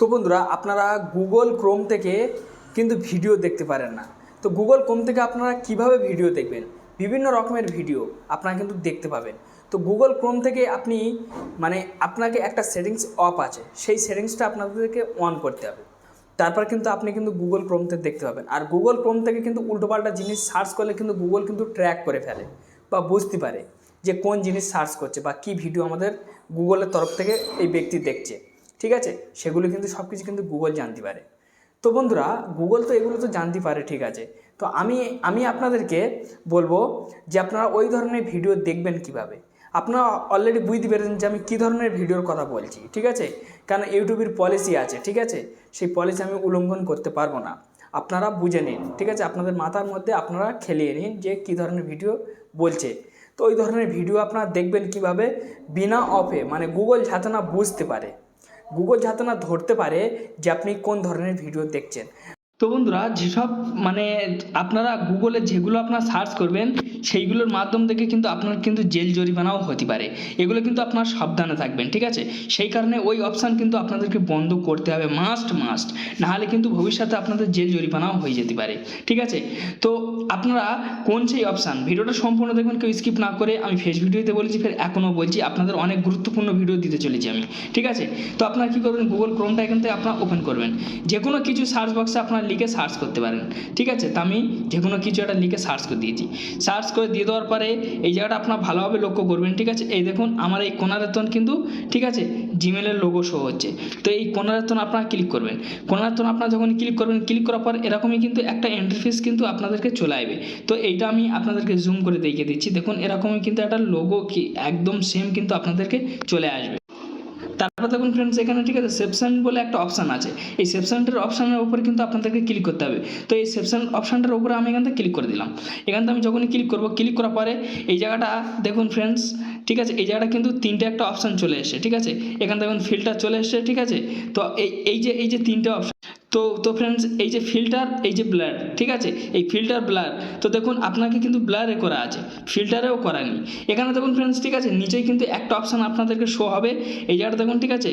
তো বন্ধুরা, আপনারা গুগল ক্রোম থেকে কিন্তু ভিডিও দেখতে পারেন না। তো গুগল ক্রোম থেকে আপনারা কীভাবে ভিডিও দেখবেন? বিভিন্ন রকমের ভিডিও আপনারা কিন্তু দেখতে পাবেন। তো গুগল ক্রোম থেকে আপনি মানে আপনাকে একটা সেটিংস অফ আছে। সেই সেটিংসটা আপনাদেরকে অন করতে হবে। তারপর কিন্তু আপনি কিন্তু গুগল ক্রোম থেকে দেখতে পাবেন। আর গুগল ক্রোম থেকে কিন্তু উল্টোপাল্টা জিনিস সার্চ করলে কিন্তু গুগল কিন্তু ট্র্যাক করে ফেলে বা বুঝতে পারে যে কোন জিনিস সার্চ করছে বা কী ভিডিও আমাদের গুগলের তরফ থেকে এই ব্যক্তি দেখছে। ঠিক আছে? সেগুলো কিন্তু সব কিছু কিন্তু গুগল জানতে পারে। তো বন্ধুরা গুগল তো এগুলো তো জানতে পারে, ঠিক আছে? তো আমি আমি আপনাদেরকে বলব যে আপনারা ওই ধরনের ভিডিও দেখবেন কীভাবে? আপনারা অলরেডি বুঝতে পেরেছেন যে আমি কী ধরনের ভিডিওর কথা বলছি, ঠিক আছে? কারণ ইউটিউবের পলিসি আছে, ঠিক আছে? সেই পলিসি আমি উল্লঙ্ঘন করতে পারব না। আপনারা বুঝে নিন, ঠিক আছে? আপনাদের মাথার মধ্যে আপনারা খেলিয়ে নিন যে কী ধরনের ভিডিও বলছে। তো ওই ধরনের ভিডিও আপনারা দেখবেন কীভাবে? বিনা অফে মানে গুগল যাতে না বুঝতে পারে। গুগল যাতে না ধরতে পারে যে আপনি কোন ধরনের ভিডিও দেখছেন। তো বন্ধুরা, যেসব মানে আপনারা গুগলে যেগুলো আপনারা সার্চ করবেন, সেইগুলোর মাধ্যম থেকে কিন্তু আপনার কিন্তু জেল জরিমানাও হতে পারে। এগুলো কিন্তু আপনার সাবধানে থাকবেন, ঠিক আছে? সেই কারণে ওই অপশান কিন্তু আপনাদেরকে বন্ধ করতে হবে মাস্ট মাস্ট নাহলে কিন্তু ভবিষ্যতে আপনাদের জেল জরিমানাও হয়ে যেতে পারে, ঠিক আছে? তো আপনারা কোন সেই অপশান? ভিডিওটা সম্পূর্ণ দেখবেন কেউ স্কিপ না করে আমি ফেস ভিডিওতে বলেছি, ফের এখনও বলছি, আপনাদের অনেক গুরুত্বপূর্ণ ভিডিও দিতে চলেছি আমি, ঠিক আছে? তো আপনারা কী করবেন? গুগল ক্রোমটা এখান থেকে আপনারা ওপেন করবেন। যে কোনো কিছু সার্চ বক্সে আপনারা লিখে সার্চ করতে পারেন। ঠিক আছে? তা আমি যে কোনো কিছু একটা লিখে সার্চ করে দিয়েছি। সার্চ করে দিয়ে দেওয়ার পরে এই জায়গাটা আপনারা ভালোভাবে লক্ষ্য করবেন, ঠিক আছে? এই দেখুন, আমার এই কোনারেতন কিন্তু, ঠিক আছে? জিমেলের লোগো শো হচ্ছে। তো এই কোনারেতন আপনারা ক্লিক করবেন। কোনারেতন আপনারা যখন ক্লিক করবেন ক্লিক করার পর এরকমই কিন্তু একটা ইন্টারফেস কিন্তু আপনাদেরকে চলে আসবে। তো এইটা আমি আপনাদেরকে জুম করে দেখিয়ে দিচ্ছি। দেখুন, এরকমই কিন্তু একটা লোগো কি, একদম সেম কিন্তু আপনাদেরকে চলে আসবে। তারপর দেখুন ফ্রেন্ডস এখানে ঠিক আছে সেপশন বলে একটা অপশান আছে। এই সেপশনটার অপশানের উপরে কিন্তু আপনাদেরকে ক্লিক করতে হবে। তো এই সেপশন অপশানটার উপরে আমি এখান থেকে ক্লিক করে দিলাম। এখান থেকে আমি যখনই ক্লিক করব ক্লিক করার পরে এই জায়গাটা দেখুন ফ্রেন্ডস ঠিক আছে, এই জায়গাটা কিন্তু তিনটে একটা অপশান চলে এসে ঠিক আছে। এখান থেকে ফিল্টার চলে এসেছে, ঠিক আছে। তো এই এই যে এই যে তিনটে অপশান তো তো ফ্রেন্ডস এই যে ফিল্টার এই যে ব্লার ঠিক আছে? এই ফিল্টার ব্লার তো দেখুন আপনাকে কিন্তু ব্লারে করা আছে ফিল্টারেও করা নেই। এখানে দেখুন ফ্রেন্ডস ঠিক আছে? নিচেই কিন্তু একটা অপশান আপনাদেরকে শো হবে, এই জায়গাটা দেখুন, ঠিক আছে?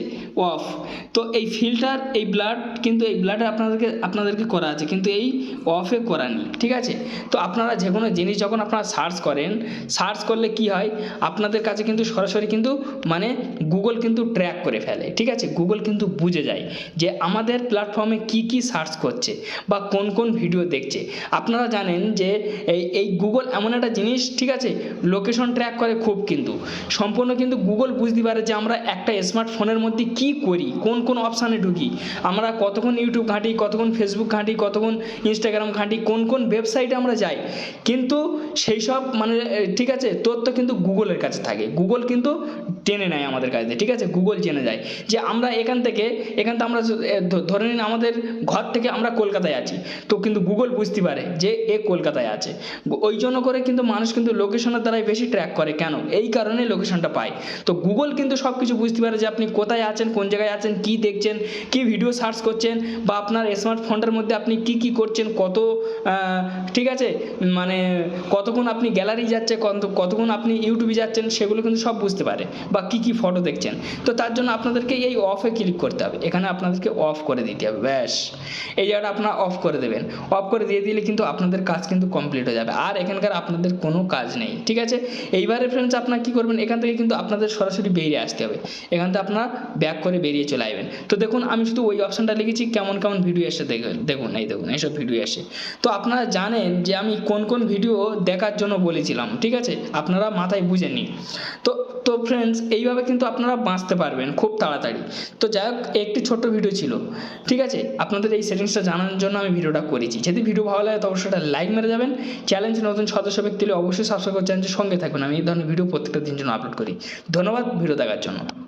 অফ তো এই ফিল্টার এই ব্লাড কিন্তু এই ব্লাডে আপনাদেরকে আপনাদেরকে করা আছে, কিন্তু এই অফে করা নেই, ঠিক আছে? তো আপনারা যে কোনো জিনিস যখন আপনারা সার্চ করেন সার্চ করলে কি হয়? আপনাদের কাছে কিন্তু সরাসরি কিন্তু মানে গুগল কিন্তু ট্র্যাক করে ফেলে, ঠিক আছে? গুগল কিন্তু বুঝে যায় যে আমাদের প্ল্যাটফর্মে কি কি সার্চ করছে বা কোন কোন ভিডিও দেখছে। আপনারা জানেন যে এই এই গুগল এমন একটা জিনিস, ঠিক আছে? লোকেশন ট্র্যাক করে খুব কিন্তু। সম্পূর্ণ কিন্তু গুগল বুঝতে পারে যে আমরা একটা স্মার্টফোনের মধ্যে কি করি, কোন কোন অপশানে ঢুকি। আমরা কতক্ষণ ইউটিউব ঘাঁটি, কতক্ষণ ফেসবুক ঘাঁটি, কতক্ষণ ইনস্টাগ্রাম ঘাঁটি, কোন কোন ওয়েবসাইটে আমরা যাই। কিন্তু সেই সব মানে ঠিক আছে? তথ্য কিন্তু গুগলের কাছে থাকে। গুগল কিন্তু টেনে নেয় আমাদের কাছে। ঠিক আছে? গুগল জেনে যায় যে আমরা এখান থেকে এখান থেকে আমরা ধরে নিন আমাদের ঘর থেকে আমরা কলকাতায় আছি। তো কিন্তু গুগল বুঝতে পারে যে এ কলকাতায় আছে। ওই জন্য করে কিন্তু মানুষ কিন্তু লোকেশনের দ্বারাই বেশি ট্র্যাক করে। কেন? এই কারণে লোকেশনটা পায়। তো গুগল কিন্তু সব কিছু বুঝতে পারে যে আপনি কোথায় আছেন, কোন জায়গায় আছেন, কি দেখছেন, কি ভিডিও সার্চ করছেন বা আপনার স্মার্টফোনটার মধ্যে আপনি কি কি করছেন, কত ঠিক আছে? মানে কতক্ষণ আপনি গ্যালারি যাচ্ছে কত, কতক্ষণ আপনি ইউটিউবে যাচ্ছেন, সেগুলো কিন্তু সব বুঝতে পারে বা কি কি ফটো দেখছেন। তো তার জন্য আপনাদেরকে এই অফে ক্লিক করতে হবে। এখানে আপনাদেরকে অফ করে দিতে হবে। ব্যাস। এই জায়গাটা আপনারা অফ করে দেবেন। অফ করে দিয়ে দিলে কিন্তু আপনাদের কাজ কিন্তু কমপ্লিট হয়ে যাবে। আর এখানকার আপনাদের কোনো কাজ নেই, ঠিক আছে? এইবারে ফ্রেন্ডস আপনারা কী করবেন? এখান থেকে কিন্তু আপনাদের সরাসরি বেরিয়ে আসতে হবে। এখান থেকে আপনারা ব্যাক করে বেরিয়ে চলে আসবেন। তো দেখুন, আমি শুধু ওই অপশানটা লিখেছি, কেমন কেমন ভিডিও এসে দেখুন, এই দেখুন, এইসব ভিডিও এসে। তো আপনারা জানেন যে আমি কোন কোন ভিডিও দেখার জন্য বলেছিলাম, ঠিক আছে? আপনারা মাথায় বুঝে নিন। তো তো ফ্রেন্ডস এইভাবে কিন্তু আপনারা বাঁচতে পারবেন খুব তাড়াতাড়ি। তো যাই হোক, একটি ছোট্ট ভিডিও ছিল, ঠিক আছে? আপনাদের এই সেটিংসটা জানার জন্য আমি ভিডিওটা করেছি। যদি ভিডিও ভালো লাগে, তো অবশ্যই লাইক মেরে যাবেন। চ্যালেঞ্জ নতুন সদস্য ব্যক্তি অবশ্যই সাবস্ক্রাইব করে চ্যানেলটির সঙ্গে থাকবেন। আমি এই ধরনের ভিডিও প্রত্যেকটা দিন জন্য আপলোড করি। ধন্যবাদ, ভিডিও দেখার জন্য।